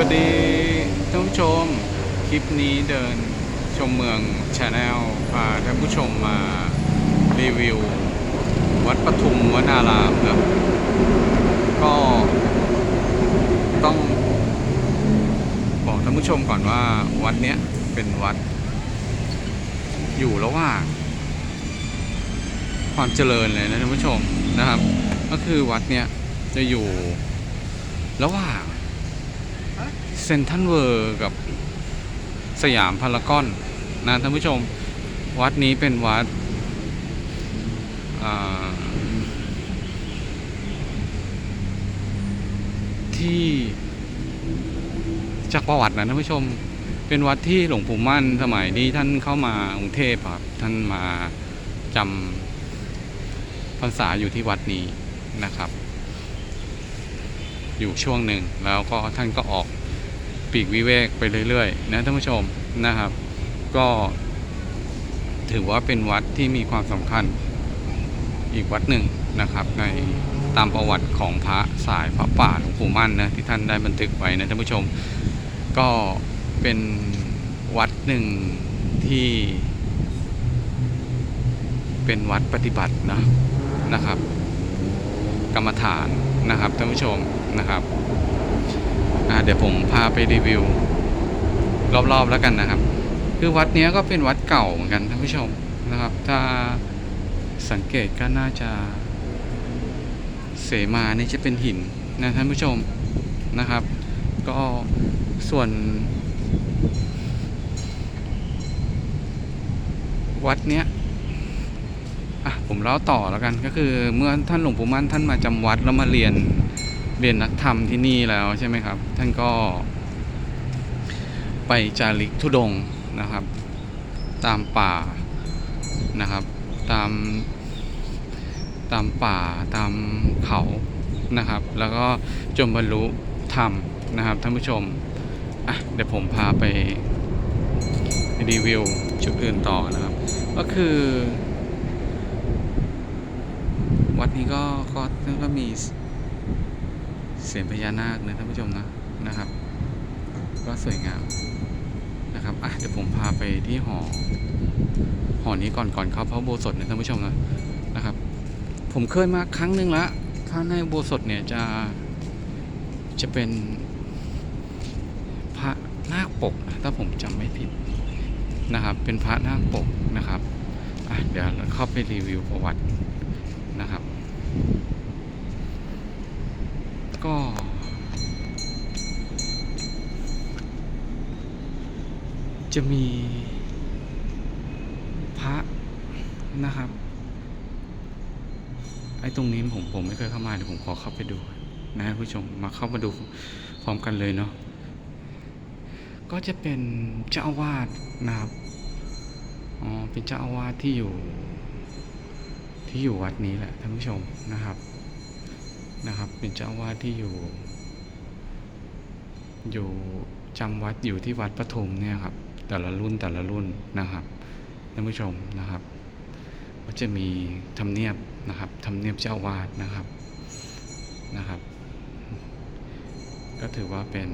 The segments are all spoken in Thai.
วัสดีท่านผู้ชม คลิปนี้เดินชมเมืองชาแนลพาท่านผู้ชมมารีวิว วัดปทุมวนารามครับ ก็ต้อง บอกท่านผู้ชมก่อนว่าวัดเนี้ยเป็นวัด อยู่ระหว่างความเจริญเลยนะท่านผู้ชมนะครับ ก็คือวัดเนี้ยจะอยู่ระหว่าง เซนทรัลเวิร์กับสยามพารากอนนะท่านผู้ชมวัดนี้เป็นวัดที่จากประวัตินะท่านผู้ชมเป็นวัดที่หลวงปู่มั่นสมัยที่ท่านเข้ามากรุงเทพครับท่านมาจำพรรษาอยู่ที่วัดนี้นะครับ อยู่ช่วงหนึ่งแล้วก็ท่านก็ออก ปีกวิเวกไปเรื่อยๆนะท่านผู้ชมนะครับ ก็ถือว่าเป็นวัดที่มีความสำคัญอีกวัดหนึ่งนะครับในตามประวัติของพระสายพระป่าหลวงปู่มั่นนะที่ท่านได้บันทึกไว้นะท่านผู้ชม ก็เป็นวัดหนึ่งที่เป็นวัดปฏิบัตินะนะครับ กรรมฐานนะครับท่านผู้ชมนะครับ เดี๋ยวผมพาไปรีวิว รอบๆแล้วกันนะครับ คือวัดนี้ก็เป็นวัดเก่าเหมือนกันท่านผู้ชมนะครับ ถ้าสังเกตก็น่าจะเสมานี่จะเป็นหินนะท่านผู้ชมนะครับ ก็ส่วนวัดเนี้ยอะผมเล่าต่อแล้วกันก็คือเมื่อท่านหลวงปู่มั่นท่านมาจำวัดแล้วมาเรียน เรียนนักธรรมที่นี่แล้วใช่ไหมครับ ท่านก็ ไปจาริกธุดงนะครับ ตามป่านะครับ ตามตามป่าตามเขานะครับ แล้วก็จนบรรลุธรรมนะครับท่านผู้ชมอะเดี๋ยวผมพาไปรีวิวจุดอื่นต่อนะครับ ก็คือ วัดนี้ก็ก็ก็มี เสียงพญานาคนะท่านผู้ชมนะนะครับ ก็สวยงามนะครับอะเดี๋ยวผมพาไปที่หอหอนี้ก่อนก่อนเข้าพระโบสถนะท่านผู้ชมนะนะครับ ผมเคยมาครั้งหนึ่งละถ้าในโบสถเนี่ยจะจะเป็นพระนาคปกนะถ้าผมจำไม่ผิดนะครับ เป็นพระนาคปกนะครับอะเดี๋ยวเราเข้าไปรีวิวประวัตินะครับ ก็ จะมีพระนะครับ ไอ้ตรงนี้ผมผมไม่เคยเข้ามาเดี๋ยวผมขอเข้าไปดูนะผู้ชมมาเข้ามาดูพร้อมกันเลยเนาะก็จะเป็นเจ้าอาวาสนะครับอ๋อเป็นเจ้าอาวาสที่อยู่ ที่อยู่วัดนี้แหละท่านผู้ชมนะครับนะครับ เป็นเจ้าอาวาสที่อยู่ อยู่จำวัดอยู่ที่วัดปทุมเนี่ยครับ แต่ละรุ่นแต่ละรุ่นนะครับท่านผู้ชมนะครับ ก็จะมีทำเนียบนะครับทำเนียบเจ้าอาวาดนะครับนะครับ ก็ถือว่าเป็น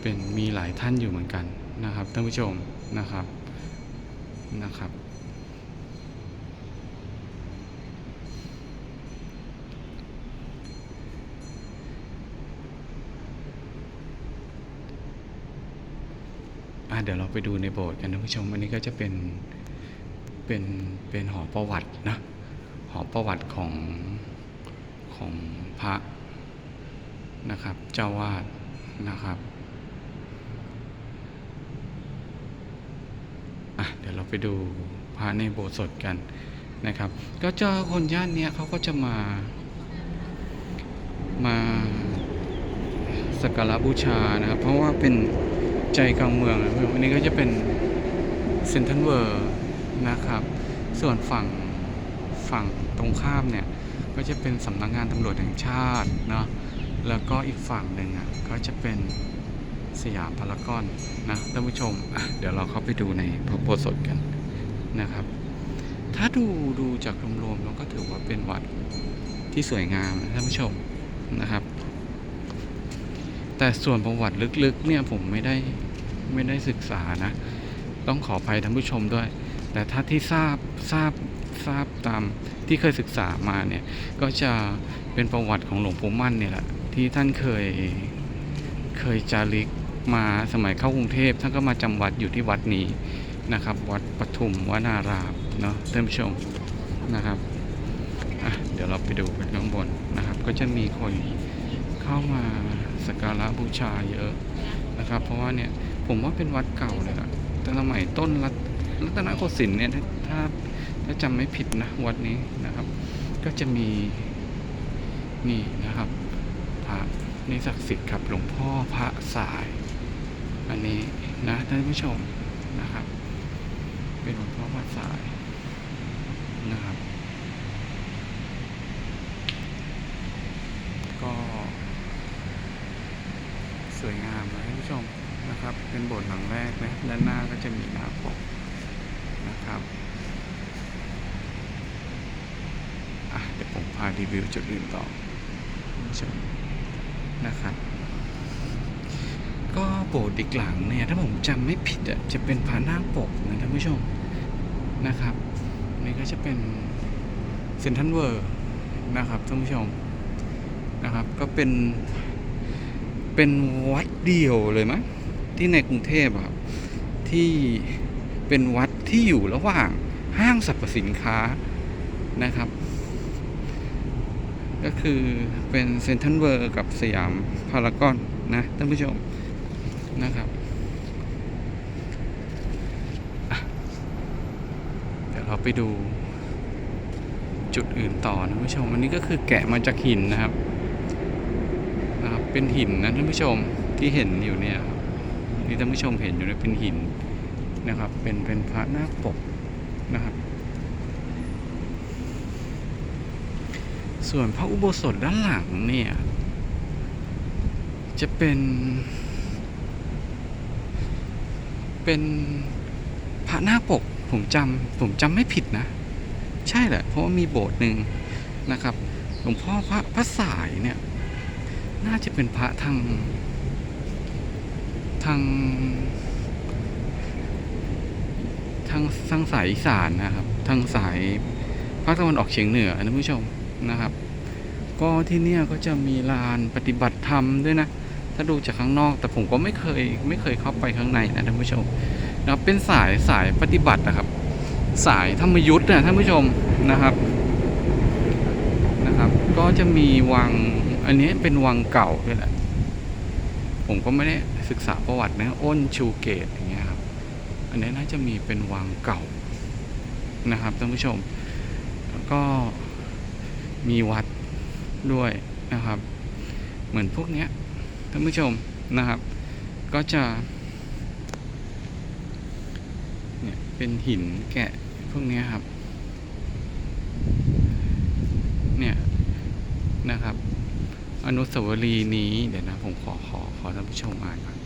เป็นมีหลายท่านอยู่เหมือนกันนะครับท่านผู้ชมนะครับนะครับ ดี๋ยวเราไปดูในโบสถ์กันท่านผู้ชม อันนี้ก็จะเป็น เป็น เป็นหอประวัตินะ หอประวัติของ ของพระนะครับ เจ้าวาดนะครับอะเดี๋ยวเราไปดูพระในโบสถ์สดกันนะครับ ก็เจอคนย่านเนี้ยเขาก็จะมา มาสักการะบูชานะครับ เพราะว่าเป็น ใจกลางเมืองนะวันนี้ก็จะเป็นเซนทรัลเวิร์นะครับ ส่วนฝั่งฝั่งตรงข้ามเนี่ย ก็จะเป็นสำนักงานตำรวจแห่งชาติเนาะแล้วก็อีกฝั่งหนึ่งอะก็จะเป็นสยามพารากอนนะท่านผู้ชมเดี๋ยวเราเข้าไปดูในพระโบสถ์กันนะครับ ถ้าดูดูจากรวมๆเราก็ถือว่าเป็นวัดที่สวยงามนะท่านผู้ชมนะครับ แต่ส่วนประวัติลึกๆ เนี่ยผมไม่ได้ไม่ได้ศึกษานะ ต้องขออภัยท่านผู้ชมด้วย แต่ถ้าที่ทราบทราบทราบตามที่เคยศึกษามาเนี่ย ก็จะเป็นประวัติของหลวงปู่มั่นเนี่ยแหละที่ท่านเคยเคยจาริกมาสมัยเข้ากรุงเทพท่านก็มาจำวัดอยู่ที่วัดนี้นะครับ วัดปทุมวนารามเนาะท่านผู้ชมนะครับเดี๋ยวเราไปดูกันข้างบนนะครับ ก็จะมีคนเข้ามา สักการะบูชาเยอะนะครับ เพราะว่าเนี่ยผมว่าเป็นวัดเก่าเลยละแต่สมัยต้นรัตรัตนโกสินทร์เนี่ยถ้าถ้าถ้าจำไม่ผิดนะวัดนี้นะครับ ก็จะมีนี่นะครับพระนี่ศักดิ์สิทธิ์ครับหลวงพ่อพระสาย อันนี้นะท่านผู้ชมนะครับ เป็นหลวงพ่อพระสายนะครับ ก็สวยงามนะท่านผู้ชมนะครับ เป็นโบสถ์หลังแรกนะด้านหน้าก็จะมีหน้าปกนะครับเดี๋ยวผมพารีวิวจุดอื่นต่อนผู้ชมนะครับ ก็โบสถ์อีกหลังเนี่ย ถ้าผมจำไม่ผิดอะจะเป็นพระนาปกนะท่านผู้ชมนะครับ นี่ก็จะเป็นเซนทันเวอร์นะครับท่านผู้ชมนะครับ ก็เป็นเป็นวัดเดียวเลยมั้ง ที่ในกรุงเทพครับที่เป็นวัดที่อยู่ระหว่างห้างสรรพสินค้านะครับ ก็คือเป็นเซนทันเวอร์กับสยามพารากอนนะท่านผู้ชมนะครับเดี๋ยวเราไปดูจุดอื่นต่อนะท่านผู้ชมอันนี้ก็คือแกะมาจากหินนะครับนะครับ เป็นหินนะท่านผู้ชมที่เห็นอยู่เนี่ยครับ ที่ท่านผู้ชมเห็นอยู่นี่เป็นหินนะครับ เป็นเป็นพระนาคปกนะครับ ส่วนพระอุโบสถด้านหลังเนี่ย จะเป็น เป็นพระนาคปกผมจำผมจำไม่ผิดนะ ใช่แหละเพราะว่ามีโบสถ์หนึ่งนะครับหลวงพ่อพระพระสายเนี่ย น่าจะเป็นพระทางางทางทางสายอีสานนะครับ ทางสายภาคตะวันออกเฉียงเหนือนะผู้ชมนะครับ ก็ที่เนี่ยก็จะมีลานปฏิบัติธรรมด้วยนะ ถ้าดูจากข้างนอก แต่ผมก็ไม่เคยไม่เคยเข้าไปข้างในนะท่านผู้ชมนะครับเป็นสายสายปฏิบัตินะครับ สายธรรมยุทธ์นะท่านผู้ชมนะครับนะครับ ก็จะมีวังอันนี้เป็นวังเก่าด้วยแหละผมก็ไม่ได้ ประวัตินะอ้นชูเกตอย่างเงี้ยครับอันนี้น่าจะมีเป็นวังเก่านะครับท่านผู้ชมแล้วก็มีวัดด้วยนะครับ เหมือนพวกเนี้ยท่านผู้ชมนะครับ ก็จะเนี่ยเป็นหินแกะพวกเนี้ยครับเนี่ยนะครับ อนุสาวรีย์นี้เดี๋ยวนะผมขอขอขอท่านผู้ชมอ่านก่อน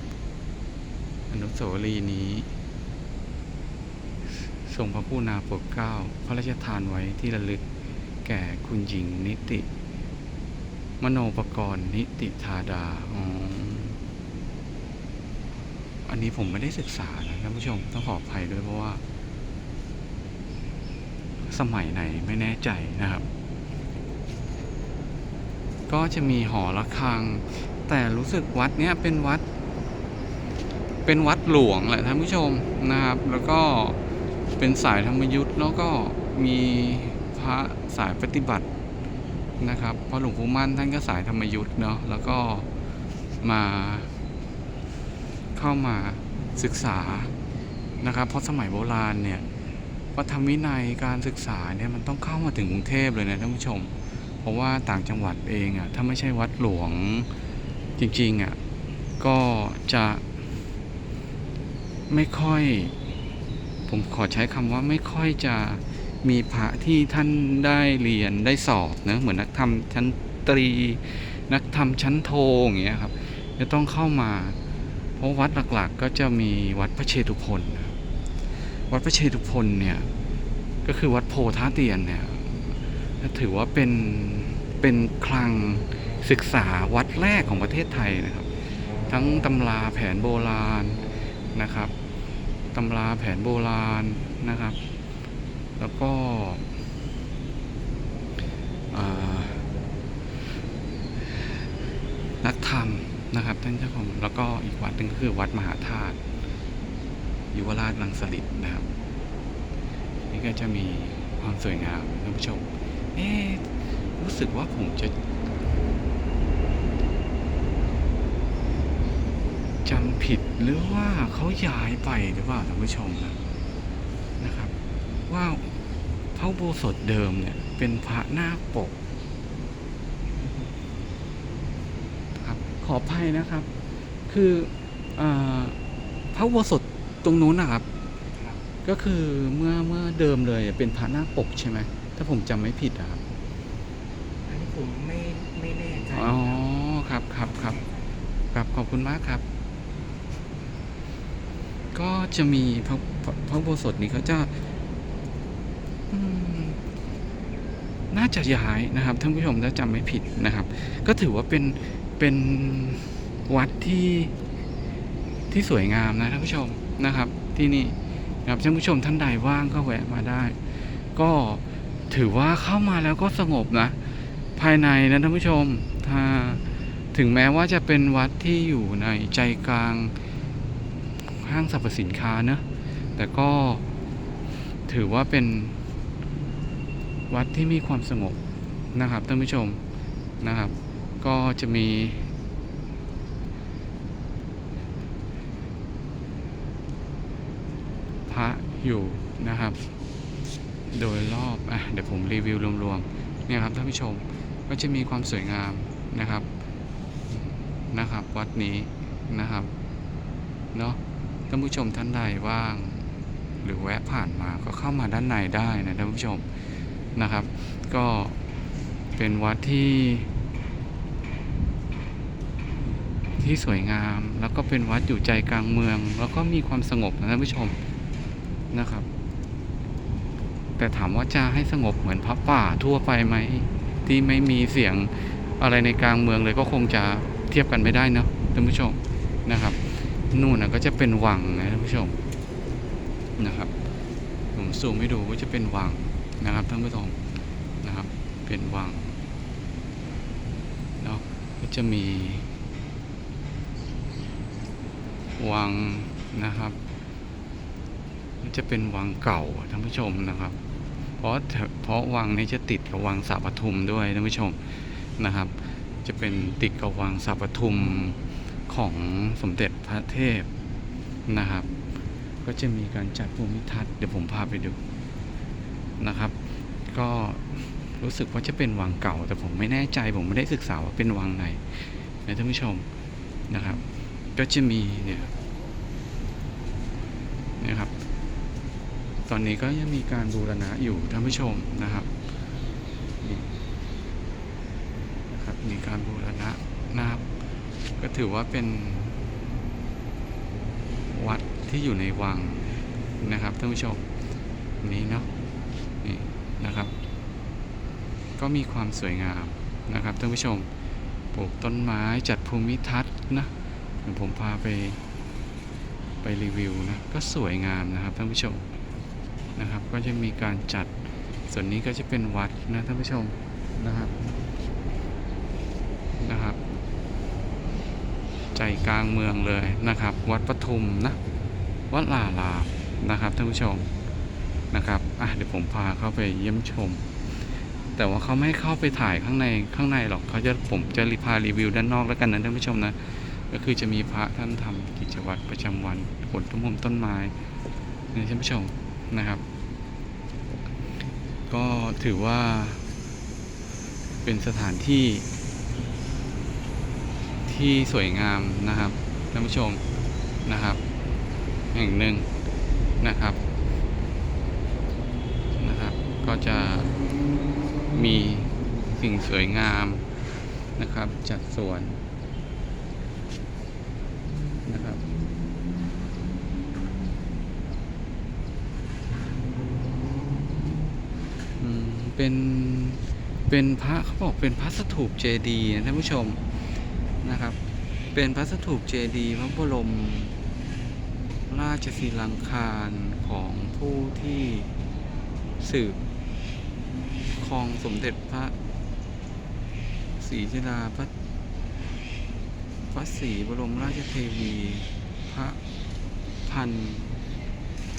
อนุสาวรีย์นี้ทรงพระผู้นาโปรดเกล้าพระราชทานไว้ที่ระลึกแก่คุณหญิงนิติ มโนปกรณ์นิติธาดาอ๋ออันนี้ผมไม่ได้ศึกษานะท่านผู้ชมต้องขออภัยด้วยเพราะว่า สมัยไหนไม่แน่ใจนะครับ ก็จะมีหอระฆัง แต่รู้สึกวัดเนี้ยเป็นวัด เป็นวัดหลวงแหละท่านผู้ชมนะครับ แล้วก็เป็นสายธรรมยุทธ์แล้วก็มีพระสายปฏิบัตินะครับเพราะหลวงปู่มั่นท่านก็สายธรรมยุทธ์เนาะแล้วก็มาเข้ามาศึกษานะครับ เพราะสมัยโบราณเนี่ยพระธรรมวินัยการศึกษาเนี่ยมันต้องเข้ามาถึงกรุงเทพเลยนะท่านผู้ชม เพราะว่าต่างจังหวัดเองอะ่ะถ้าไม่ใช่วัดหลวงจริงๆอะ่ะก็จะ ไม่ค่อย ผมขอใช้คำว่าไม่ค่อยจะมีพระที่ท่านได้เรียนได้สอบนะเหมือนนักธรรมชั้นตรี นักธรรมชั้นโทอย่างเงี้ยครับจะต้องเข้ามา เพราะวัดหลักๆ ก็จะมีวัดพระเชตุพนวัดพระเชตุพนเนี่ยก็คือวัดโพท่าเตียนเนี่ยถือว่าเป็นเป็นคลังศึกษาวัดแรกของประเทศไทยนะครับ ทั้งตำราแผนโบราณนะครับ ตำราแผนโบราณนะครับ แล้วก็นักธรรมนะครับท่านเจ้าของแล้วก็อีกวัดหนึ่งก็คือวัดมหาธาตุยุวราชลังสลิดนะครับ นี่ก็จะมีความสวยงามท่านผู้ชมเอ๊รู้สึกว่าผมจะจำ ผิดหรือว่าเขาย้ายไปหรือเปล่าท่านผู้ชมนะนะครับ ว่าพระอุโบสถเดิมเนี่ย เป็นพระนาคปกครับขออภัยนะครับ คืออาพระอุโบสถตรงนู้นนะครับ ก็คือเมื่อเมื่อเดิมเลยเป็นพระนาคปกใช่ไหมถ้าผมจำไม่ผิดอะครับอันนี้ผมไม่ไม่แน่ใจอ๋อครับครับครับครับขอบคุณมากครับ ก็จะมีพระพระพระอุโบสถนี้เขาจะน่าจะย้ายนะครับท่านผู้ชมถ้าจำไม่ผิดนะครับ ก็ถือว่าเป็นเป็นวัดที่ที่สวยงามนะท่านผู้ชมนะครับ ที่นี่นะครับท่านผู้ชมท่านใดว่างก็แวะมาได้ ก็ถือว่าเข้ามาแล้วก็สงบนะ ภายในนะท่านผู้ชมถ้าถึงแม้ว่าจะเป็นวัดที่อยู่ในใจกลาง ห้างสรรพสินค้านะ แต่ก็ถือว่าเป็นวัดที่มีความสงบนะครับท่านผู้ชมนะครับ ก็จะมี พระอยู่นะครับ โดยรอบอะเดี๋ยวผมรีวิวรวมๆเนี่ยครับท่านผู้ชมก็จะมีความสวยงามนะครับนะครับ วัดนี้นะครับเนาะ ท่านผู้ชมท่านใดว่าง หรือแวะผ่านมาก็เข้ามาด้านในได้นะท่านผู้ชมนะครับ ก็เป็นวัดที่ ที่สวยงาม แล้วก็เป็นวัดอยู่ใจกลางเมือง แล้วก็มีความสงบนะท่านผู้ชมนะครับ แต่ถามว่าจะให้สงบเหมือนพระป่าทั่วไปไหมที่ไม่มีเสียงอะไรในกลางเมืองเลยก็คงจะเทียบกันไม่ได้นะท่านผู้ชมนะครับ นู่นนะก็จะเป็นวังนะท่านผู้ชมนะครับผมซูมให้ดูว่าจะเป็นวังนะครับท่านผู้ชมนะครับ เป็นวังเนาะก็จะมี วังนะครับจะเป็นวังเก่าท่านผู้ชมนะครับ เพราะเพราะวังนี้จะติดกับวังสาปทุมด้วยท่านผู้ชมนะครับ จะเป็นติดกับวังสาปทุม ของสมเด็จพระเทพนะครับ ก็จะมีการจัดภูมิทัศน์เดี๋ยวผมพาไปดูนะครับ ก็รู้สึกว่าจะเป็นวังเก่า แต่ผมไม่แน่ใจผมไม่ได้ศึกษาว่าเป็นวังไหนนะท่านผู้ชมนะครับ ก็จะมีเนี่ยนะครับ ตอนนี้ก็ยังมีการบูรณะอยู่ท่านผู้ชมนะครับนี่นะครับมีการบูรณะนะครับ ก็ถือว่าเป็นวัดที่อยู่ในวังนะครับท่านผู้ชมนี้เนาะนี่นะครับ ก็มีความสวยงามนะครับท่านผู้ชมปลูกต้นไม้จัดภูมิทัศน์นะเดี๋ยวผมพาไปไปรีวิวนะก็สวยงามนะครับท่านผู้ชมนะครับ ก็จะมีการจัดส่วนนี้ก็จะเป็นวัดนะท่านผู้ชมนะครับนะครับ ใจกลางเมืองเลยนะครับ วัดปทุมนะ วัดลาลามนะครับท่านผู้ชมนะครับอะเดี๋ยวผมพาเข้าไปเยี่ยมชม แต่ว่าเขาไม่ให้เข้าไปถ่ายข้างในข้างในหรอกเขาจะผมจะรีพารีวิวด้านนอกแล้วกันนะท่านผู้ชมนะก็คือจะมีพระท่านทำกิจวัตรประจำวันขนต้นมมต้นไม้นี่ท่านผู้ชมนะครับ ก็ถือว่าเป็นสถานที่ ที่สวยงามนะครับท่านผู้ชมนะครับ แห่งหนึ่งนะครับนะครับ ก็จะมีสิ่งสวยงามนะครับจัดสวนนะครับเป็นเป็นพระเขาบอกเป็นพระสถูปเจดีย์นะท่านผู้ชม นะครับ เป็นพระสถูปเจดีย์พระบรม ราชสีลังคารของผู้ที่สืบครองสมเด็จพระศรีชดาพระพระศรีบรมราชเทวีพระพัน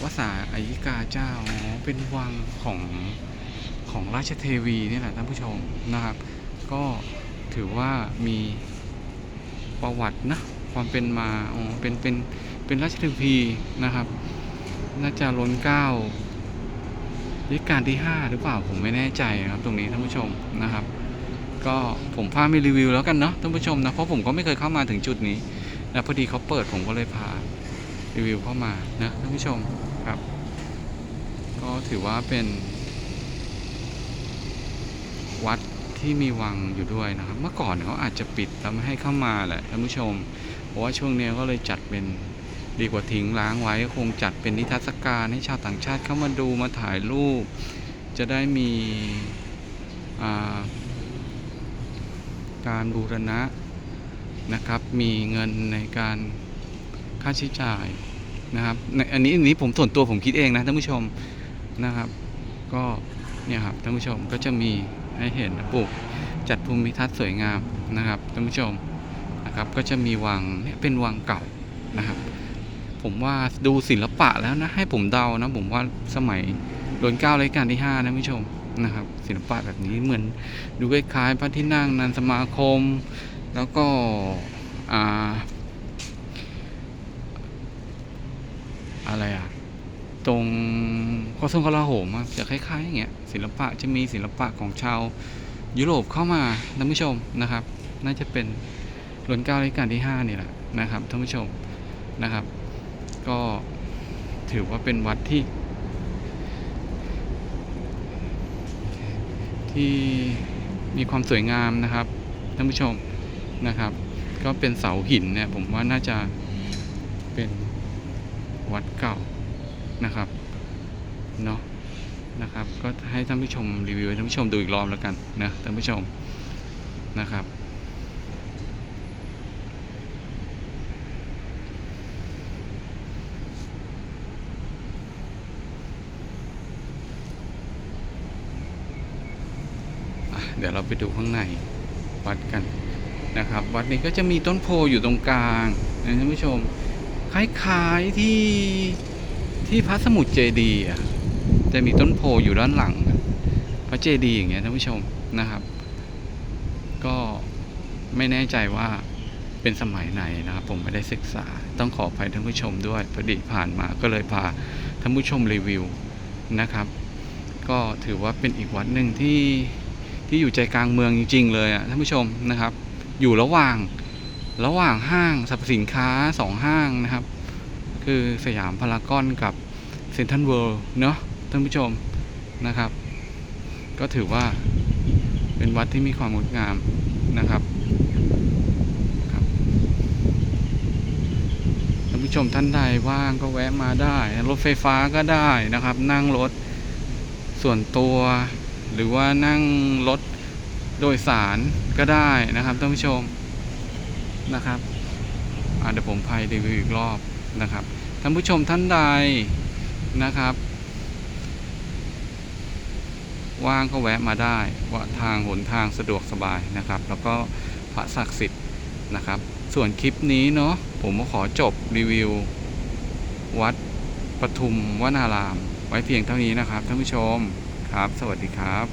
วสาอายิกาเจ้าเป็นวังของของราชเทวีนี่แหละท่านผู้ชมนะครับ ก็ถือว่ามี ประวัตินะความเป็นมาอ๋อเป็นเป็นเป็นราชเทวีนะครับ น่าจะล้นเก้ารัชกาลที่ 5 หรือเปล่าผมไม่แน่ใจครับตรงนี้ท่านผู้ชมนะครับ ก็ผมพาไปรีวิวแล้วกันเนาะท่านผู้ชมนะเพราะผมก็ไม่เคยเข้ามาถึงจุดนี้นะพอดีเขาเปิดผมก็เลยพารีวิวเข้ามานะท่านผู้ชมครับ ก็ถือว่าเป็น วัด ที่มีวังอยู่ด้วยนะครับ เมื่อก่อนเขาอาจจะปิดแล้วไม่ให้เข้ามาแหละท่านผู้ชม เพราะว่าช่วงนี้ก็เลยจัดเป็นดีกว่าทิ้งล้างไว้คงจัดเป็นนิทรรศการให้ชาวต่างชาติเข้ามาดูมาถ่ายรูป จะได้มีาการบูรณะนะครับ มีเงินในการค่าใช้จ่ายนะครับในอันนี้อันนี้ผมส่วนตัวผมคิดเองนะท่านผู้ชมนะครับ ก็เนี่ยครับท่านผู้ชมก็จะมี ให้เห็นปลูกจัดภูมิทัศน์สวยงามนะครับท่านผู้ชมนะครับก็จะมีวังเนี่ยเป็นวังเก่านะครับ ผมว่าดูศิลปะแล้วนะให้ผมเดานะผมว่าสมัยรนเก้าลรัชกาลที่ห้านะท่านผู้ชมนะครับ ศิลปะแบบนี้เหมือนดูคล้ายๆพระที่นั่งนันสมาคม แล้วก็อ่าอะไรอะ ตรง กระทรวงกลาโหมจะคล้ายๆอย่างเงี้ยศิลปะจะมีศิลปะของชาวยุโรปเข้ามาท่านผู้ชมนะครับ น่าจะเป็นรัชการัชกาลที่ห้านี่แหละนะครับท่านผู้ชมนะครับ ก็ถือว่าเป็นวัดที่ ที่มีความสวยงามนะครับท่านผู้ชมนะครับ ก็เป็นเสาหินเนี่ยผมว่าน่าจะเป็นวัดเก่านะครับ เนาะนะครับก็ให้ท่านผู้ชมรีวิวให้ท่านผู้ชมดูอีกรอบแล้วกันนะท่านผู้ชมนะครับเดี๋ยวเราไปดูข้างในวัดกันนะครับ วัดนี้ก็จะมีต้นโพอยู่ตรงกลางนะท่านผู้ชมคล้ายๆที่ที่พระสมุทรเจดีย์อะ จะมีต้นโพอยู่ด้านหลัง พระเจดีย์อย่างเงี้ยท่านผู้ชมนะครับ ก็ไม่แน่ใจว่าเป็นสมัยไหนนะครับผมไม่ได้ศึกษา ต้องขออภัยท่านผู้ชมด้วยพอดีผ่านมาก็เลยพาท่านผู้ชมรีวิวนะครับ ก็ถือว่าเป็นอีกวัดหนึ่งที่ที่อยู่ใจกลางเมืองจริง ๆ เลยอะท่านผู้ชมนะครับ อยู่ระหว่างระหว่างห้างสรรพสินค้าสองห้างนะครับ คือสยามพารากอนกับเซ็นทรัลเวิลด์เนาะ ท่านผู้ชมนะครับ ก็ถือว่าเป็นวัดที่มีความงดงามนะครับครับท่านผู้ชมท่านใดว่างก็แวะมาได้ รถไฟฟ้าก็ได้นะครับ นั่งรถส่วนตัว หรือว่านั่งรถโดยสารก็ได้นะครับท่านผู้ชมนะครับอะเดี๋ยวผมพายรีวิวอีกรอบนะครับท่านผู้ชมท่านใดนะครับ ว่างก็แวะมาได้ว่าทางหนทางสะดวกสบายนะครับ แล้วก็พระศักดิ์สิทธิ์นะครับ ส่วนคลิปนี้เนาะผมก็ขอจบรีวิว วัดปทุมวนาราม ไว้เพียงเท่านี้นะครับท่านผู้ชมครับ สวัสดีครับ